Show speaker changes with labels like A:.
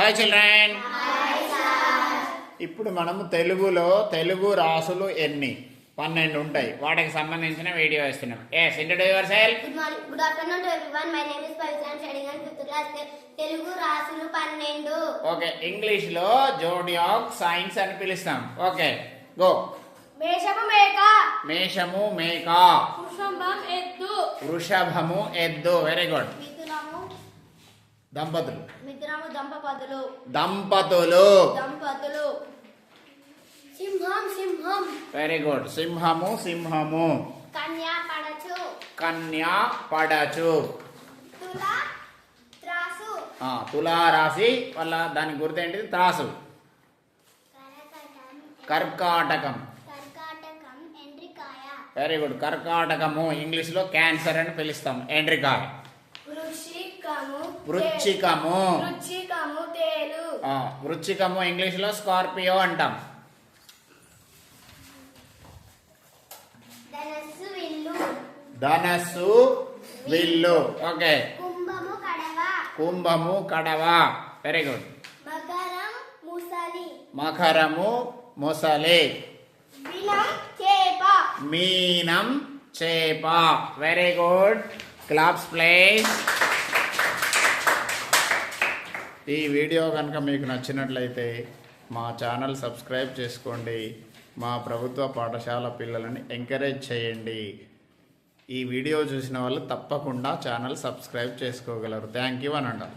A: Hi children ఇప్పుడు మనము తెలుగులో తెలుగు రాసులు ఎన్ని? పన్నెండు ఉంటాయి. వాటికి సంబంధించిన వీడియో ఇస్తున్నాం yes introduce yourself
B: good afternoon to everyone my name is Pavitra studying and fifth class Telugu రాసులు పన్నెండు.
A: ఓకే ఇంగ్లీష్లో జోడియాక్ సైన్స్ అని పిలుస్తాం. ఓకే గో
B: మేషము మేక.
A: మేషము మేక.
B: కుషంబం ఎద్దు.
A: వృషభము ఎద్దు. వెరీ గుడ్ దంపతులు.
B: మిథునము దంపతులు.
A: దంపతులు.
B: దంపతులు. సింహం సింహం.
A: వెరీ గుడ్ సింహము సింహము.
B: కన్యా పడచు.
A: కన్యా పడచు.
B: తుల త్రాసు.
A: ఆ, తులా రాశి వల్ల దాని గుర్తేంటిది త్రాసు. కర్కాటకం. వెరీ గుడ్ కర్కాటకము ఇంగ్లీష్లో క్యాన్సర్ అని పిలుస్తాం. ఎండ్రికాయ. వృచ్చికము వృచ్చికము. ఇంగ్లీష్లో స్కార్పియో అంటాం.
B: ధనస్సు విల్లు.
A: ఓకే.
B: కుంభము కడవ.
A: వెరీ గుడ్ మకరము మొసలి. మీనం చేప. వెరీ గుడ్ క్లాప్స్ ప్లేస్ ఈ వీడియో కనుక మీకు నచ్చినట్లయితే మా ఛానల్ సబ్స్క్రైబ్ చేసుకోండి. మా ప్రభుత్వ పాఠశాల పిల్లలని ఎంకరేజ్ చేయండి. ఈ వీడియో చూసిన వాళ్ళు తప్పకుండా ఛానల్ సబ్స్క్రైబ్ చేసుకోగలరు. థ్యాంక్ యూ అని అంటారు